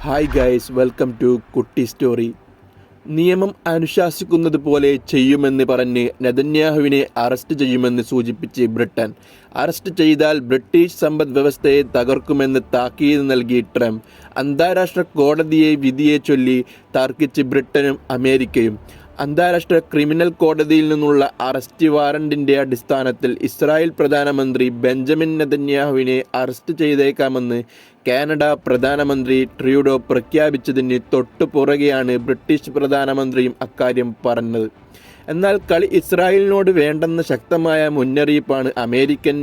Hi guys welcome to Kutty story നിയമം അനുശാസിക്കുന്നത് പോലെ ചെയ്യുമെന്ന് പറഞ്ഞ് നെതന്യാഹുവിനെ അറസ്റ്റ് ചെയ്യുമെന്ന് സൂചിപ്പിച്ച് ബ്രിട്ടൻ. അറസ്റ്റ് ചെയ്താൽ ബ്രിട്ടീഷ് സമ്പദ് വ്യവസ്ഥയെ തകർക്കുമെന്ന് താക്കീത് നൽകി ട്രംപ്. അന്താരാഷ്ട്ര കോടതിയെ വിധിയെ ചൊല്ലി തർക്കിച്ച് ബ്രിട്ടനും അമേരിക്കയും. അന്താരാഷ്ട്ര ക്രിമിനൽ കോടതിയിൽ നിന്നുള്ള അറസ്റ്റ് വാറണ്ടിന്റെ അടിസ്ഥാനത്തിൽ ഇസ്രായേൽ പ്രധാനമന്ത്രി ബെഞ്ചമിൻ നെതന്യാഹുവിനെ അറസ്റ്റ് ചെയ്തേക്കാമെന്ന് കാനഡ പ്രധാനമന്ത്രി ട്രൂഡോ പ്രഖ്യാപിച്ചതിന് തൊട്ടു പുറകെയാണ് ബ്രിട്ടീഷ് പ്രധാനമന്ത്രിയും അക്കാര്യം പറഞ്ഞത്. എന്നാൽ കളി ഇസ്രായേലിനോട് വേണ്ടെന്ന ശക്തമായ മുന്നറിയിപ്പാണ് അമേരിക്കൻ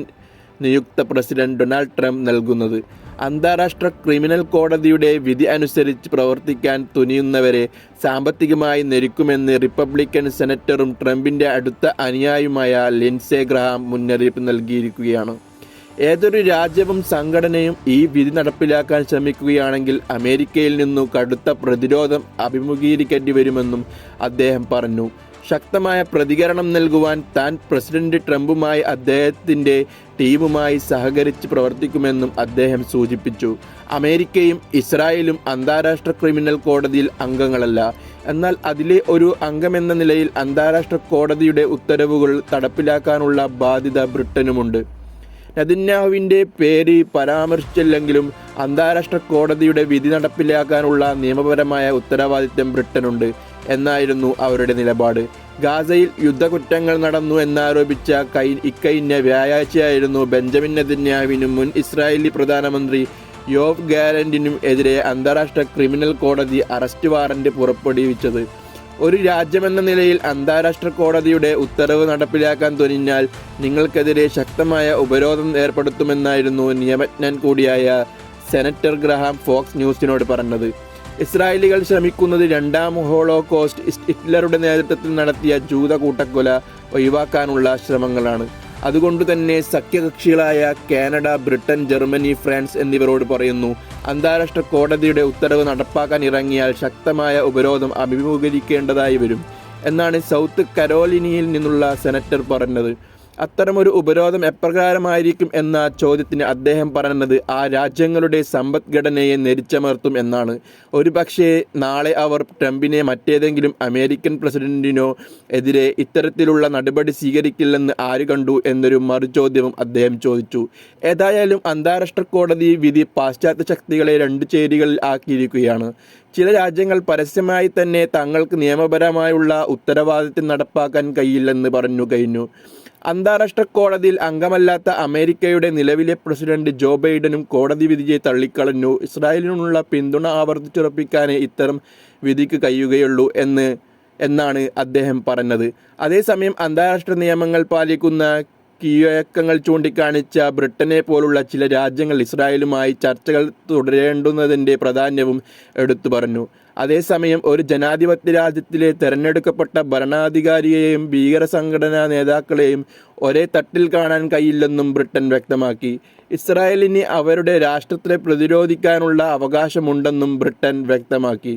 നിയുക്ത പ്രസിഡന്റ് ഡൊണാൾഡ് ട്രംപ് നൽകുന്നത്. അന്താരാഷ്ട്ര ക്രിമിനൽ കോടതിയുടെ വിധി അനുസരിച്ച് പ്രവർത്തിക്കാൻ തുനിയുന്നവരെ സാമ്പത്തികമായി നെരുക്കുമെന്ന് റിപ്പബ്ലിക്കൻ സെനറ്ററും ട്രംപിന്റെ അടുത്ത അനുയായിയുമായ ലിൻസെ ഗ്രഹാം മുന്നറിയിപ്പ് നൽകിയിരിക്കുകയാണ്. ഏതൊരു രാജ്യവും സംഘടനയും ഈ വിധി നടപ്പിലാക്കാൻ ശ്രമിക്കുകയാണെങ്കിൽ അമേരിക്കയിൽ നിന്നു കടുത്ത പ്രതിരോധം അഭിമുഖീകരിക്കേണ്ടി വരുമെന്നും അദ്ദേഹം പറഞ്ഞു. ശക്തമായ പ്രതികരണം നൽകുവാൻ താൻ പ്രസിഡന്റ് ട്രംപുമായി അദ്ദേഹത്തിന്റെ ടീമുമായി സഹകരിച്ച് പ്രവർത്തിക്കുമെന്നും അദ്ദേഹം സൂചിപ്പിച്ചു. അമേരിക്കയും ഇസ്രായേലും അന്താരാഷ്ട്ര ക്രിമിനൽ കോടതിയിൽ അംഗങ്ങളല്ല. എന്നാൽ അതിലെ ഒരു അംഗമെന്ന നിലയിൽ അന്താരാഷ്ട്ര കോടതിയുടെ ഉത്തരവുകൾ നടപ്പിലാക്കാനുള്ള ബാധ്യത ബ്രിട്ടനുമുണ്ട്. നദിന്യാഹുവിന്റെ പേര് പരാമർശിച്ചില്ലെങ്കിലും അന്താരാഷ്ട്ര കോടതിയുടെ വിധി നടപ്പിലാക്കാനുള്ള നിയമപരമായ ഉത്തരവാദിത്തം ബ്രിട്ടനുണ്ട്. എന്നായിരുന്നു അവരുടെ നിലപാട്. ഗാസയിൽ യുദ്ധകുറ്റങ്ങൾ നടന്നു എന്നാരോപിച്ച കൈ ഇക്കഴിഞ്ഞ വ്യാഴാഴ്ചയായിരുന്നു ബെഞ്ചമിൻ നെതന്യാവിനും മുൻ ഇസ്രായേലി പ്രധാനമന്ത്രി യോവ് ഗാരന്റിനും എതിരെ അന്താരാഷ്ട്ര ക്രിമിനൽ കോടതി അറസ്റ്റ് വാറന്റ് പുറപ്പെടുവിച്ചത്. ഒരു രാജ്യമെന്ന നിലയിൽ അന്താരാഷ്ട്ര കോടതിയുടെ ഉത്തരവ് നടപ്പിലാക്കാൻ തുനിഞ്ഞാൽ നിങ്ങൾക്കെതിരെ ശക്തമായ ഉപരോധം ഏർപ്പെടുത്തുമെന്നായിരുന്നു നിയമജ്ഞൻ കൂടിയായ സെനറ്റർ ഗ്രഹാം ഫോക്സ് ന്യൂസിനോട് പറഞ്ഞത്. ഇസ്രായേലികൾ ശ്രമിക്കുന്നത് രണ്ടാം ഹോളോകോസ്റ്റ് ഹിറ്റ്ലറുടെ നേതൃത്വത്തിൽ നടത്തിയ ജൂത കൂട്ടക്കൊല ഒഴിവാക്കാനുള്ള ശ്രമങ്ങളാണ്. അതുകൊണ്ട് തന്നെ സഖ്യകക്ഷികളായ കാനഡ ബ്രിട്ടൻ ജർമ്മനി ഫ്രാൻസ് എന്നിവരോട് പറയുന്നു അന്താരാഷ്ട്ര കോടതിയുടെ ഉത്തരവ് നടപ്പാക്കാൻ ഇറങ്ങിയാൽ ശക്തമായ ഉപരോധം അഭിമുഖീകരിക്കേണ്ടതായി വരും എന്നാണ് സൗത്ത് കരോലിനിയിൽ നിന്നുള്ള സെനറ്റർ പറഞ്ഞത്. അത്തരമൊരു ഉപരോധം എപ്രകാരമായിരിക്കും എന്ന ചോദ്യത്തിന് അദ്ദേഹം പറയുന്നത് ആ രാജ്യങ്ങളുടെ സമ്പദ്ഘടനയെ നെരിച്ചമർത്തും എന്നാണ്. ഒരുപക്ഷേ നാളെ അവർ ട്രംപിനെ മറ്റേതെങ്കിലും അമേരിക്കൻ പ്രസിഡന്റിനോ എതിരെ ഇത്തരത്തിലുള്ള നടപടി സ്വീകരിക്കില്ലെന്ന് ആര് കണ്ടു? എന്നൊരു മറുചോദ്യവും അദ്ദേഹം ചോദിച്ചു. ഏതായാലും അന്താരാഷ്ട്ര കോടതി വിധി പാശ്ചാത്യ ശക്തികളെ രണ്ട് ചേരികളിൽ ആക്കിയിരിക്കുകയാണ്. ചില രാജ്യങ്ങൾ പരസ്യമായി തന്നെ തങ്ങൾക്ക് നിയമപരമായുള്ള ഉത്തരവാദിത്തം നടപ്പാക്കാൻ കഴിയില്ലെന്ന് പറഞ്ഞു കഴിഞ്ഞു. അന്താരാഷ്ട്ര കോടതിയിൽ അംഗമല്ലാത്ത അമേരിക്കയുടെ നിലവിലെ പ്രസിഡന്റ് ജോ ബൈഡനും കോടതി വിധിയെ തള്ളിക്കളഞ്ഞു. ഇസ്രായേലിനുള്ള പിന്തുണ ആവർത്തിച്ചുറപ്പിക്കാനേ ഇത്തരം വിധിക്ക് കഴിയുകയുള്ളൂ എന്ന് എന്നാണ് അദ്ദേഹം പറഞ്ഞത്. അതേസമയം അന്താരാഷ്ട്ര നിയമങ്ങൾ പാലിക്കുന്ന കീഴക്കങ്ങൾ ചൂണ്ടിക്കാണിച്ച ബ്രിട്ടനെ പോലുള്ള ചില രാജ്യങ്ങൾ ഇസ്രായേലുമായി ചർച്ചകൾ തുടരേണ്ടുന്നതിന്റെ പ്രാധാന്യവും എടുത്തു പറഞ്ഞു. അതേസമയം ഒരു ജനാധിപത്യ രാജ്യത്തിലെ തെരഞ്ഞെടുക്കപ്പെട്ട ഭരണാധികാരിയെയും ഭീകര സംഘടനാ നേതാക്കളെയും ഒരേ തട്ടിൽ കാണാൻ കഴിയില്ലെന്നും ബ്രിട്ടൻ വ്യക്തമാക്കി. ഇസ്രായേലിന് അവരുടെ രാഷ്ട്രത്തെ പ്രതിരോധിക്കാനുള്ള അവകാശമുണ്ടെന്നും ബ്രിട്ടൻ വ്യക്തമാക്കി.